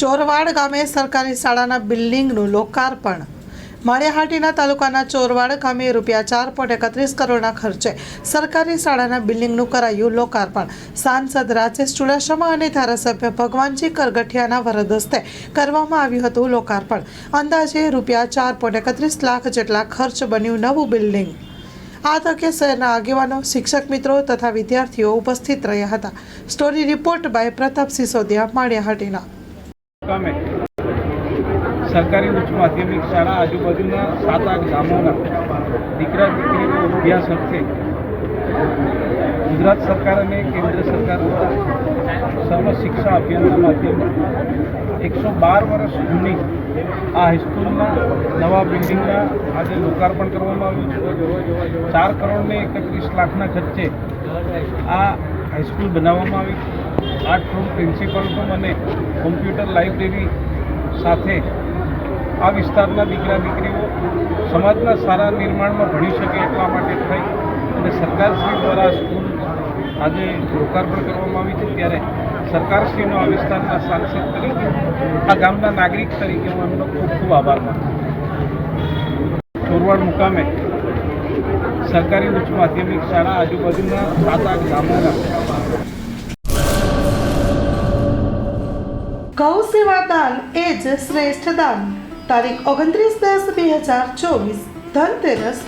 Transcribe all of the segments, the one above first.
ચોરવાડ ગામે સરકારી શાળાના બિલ્ડિંગનું લોકાર્પણ. માળિયાહાટીના તાલુકાના ચોરવાડ ગામે રૂપિયા ચાર પોઈન્ટ એકત્રીસ કરોડના ખર્ચે સરકારી શાળાના બિલ્ડિંગનું કરાયું લોકાર્પણ. સાંસદ રાજેશ ચુડાસમા અને ધારાસભ્ય ભગવાનજી કરગઠિયાના વરદ હસ્તે કરવામાં આવ્યું હતું લોકાર્પણ. અંદાજે રૂપિયા ચાર પોઈન્ટ એકત્રીસ લાખ જેટલા ખર્ચ બન્યું નવું બિલ્ડિંગ. આ તકે શહેરના આગેવાનો, શિક્ષક મિત્રો તથા વિદ્યાર્થીઓ ઉપસ્થિત રહ્યા હતા. Story report by Pratap Sisodiya Maliyahatina. ગામે. સરકારી ઉચ્ચ માધ્યમિક શાળા આજુબાજુના સાત આઠ ગામોના દીકરા દીકરીનો અભ્યાસ અર્થે ગુજરાત સરકાર અને કેન્દ્ર સરકાર દ્વારા સર્વ શિક્ષા અભિયાનના માધ્યમથી એકસો બાર વર્ષ જૂની આ હાઈસ્કૂલના નવા બિલ્ડિંગના આજે લોકાર્પણ કરવામાં આવ્યું છે. ચાર કરોડને એકત્રીસ લાખના ખર્ચે આ હાઈસ્કૂલ બનાવવામાં આવી આઠ રૂમ પ્રિન્સિપલ રૂમ અને કોમ્પ્યુટર લાઇબ્રેરી સાથે આ વિસ્તારના દીકરા દીકરીઓ સમાજના સારા નિર્માણમાં ભણી શકે એટલા માટે થઈ. અને સરકારશ્રી દ્વારા સ્કૂલ આજે લોકાર્પણ કરવામાં આવી છે. ત્યારે સરકારશ્રીનો આ વિસ્તારના સાંસદ તરીકે આ ગામના નાગરિક તરીકે હું એમનો ખૂબ ખૂબ આભાર માનું ચોરવાડ મુકામે સરકારી ઉચ્ચ માધ્યમિક શાળા આજુબાજુના સાત આઠ ગામોના ગૌ સેવા દાન એ જ શ્રેષ્ઠ દાન. તારીખ ઓગણત્રીસ દસ બે હજાર ચોવીસ, ધનતેરસ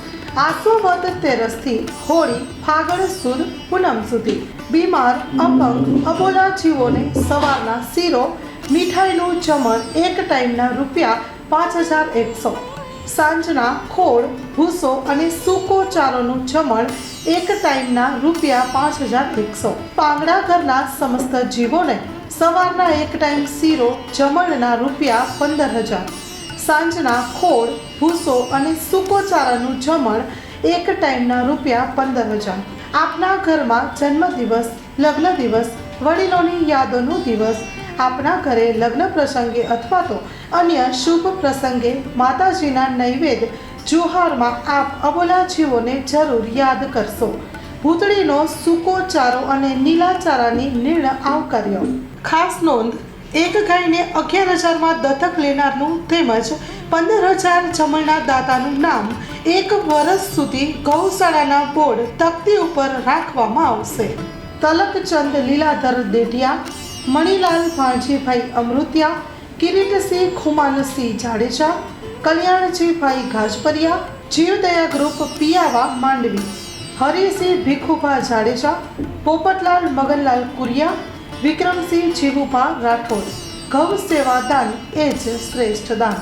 આસોવદ તેરસથી હોળી ફાગણ સુદ પૂનમ સુધી. બીમાર, અપંગ, અબોલા જીવોને સવારના શીરો, મીઠાઈનું જમણ એક ટાઈમના રૂપિયા પાંચ હજાર એકસો. સાંજના ખોળ, ભૂસો અને સૂકો ચારોનું જમણ એક ટાઈમના રૂપિયા પાંચ હજાર એકસો. પાંગડા ઘરના સમસ્ત જીવોને સવારના એક ટાઈમ શીરો, જમણના રૂપિયા પંદર હજાર. સાંજના ખોળ, ભૂસો અને સૂકો ચારાનું જમણ એક ટાઈમના રૂપિયા પંદર હજાર. આપના ઘરમાં જન્મદિવસ લગ્ન દિવસ વડીલોની યાદોનો દિવસ, આપના ઘરે લગ્ન પ્રસંગે અથવા તો અન્ય શુભ પ્રસંગે માતાજીના નૈવેદ્ય, જુહારમાં આપ અબોલા જીવોને જરૂર યાદ કરશો. ભૂતળીનો સૂકો ચારો અને નીલા ચારાની નિર્ણય આવકાર્યો. ખાસ નોંધ, એક ગાયને અગિયાર હજારમાં દત્તક લેનારનું તેમજ પંદર હજાર જમણના દાતાનું નામ એક વર્ષ સુધી ગૌશાળાના બોર્ડ તકતી ઉપર રાખવામાં આવશે. તલકચંદ લીલાધર દેઢિયા મણિલાલ ભાણજીભાઈ અમૃતિયા, કિરીટસિંહ ખુમાનસિંહ જાડેજા, કલ્યાણજીભાઈ ગાજપરિયા જીવદયા ગ્રુપ પિયાવા માંડવી. હરિસિંહ ભીખુભા જાડેજા, પોપટલાલ મગનલાલ કુરિયા, વિક્રમસિંહ જીવુભા રાઠોડ. ગૌ સેવા દાન એ જ શ્રેષ્ઠ દાન.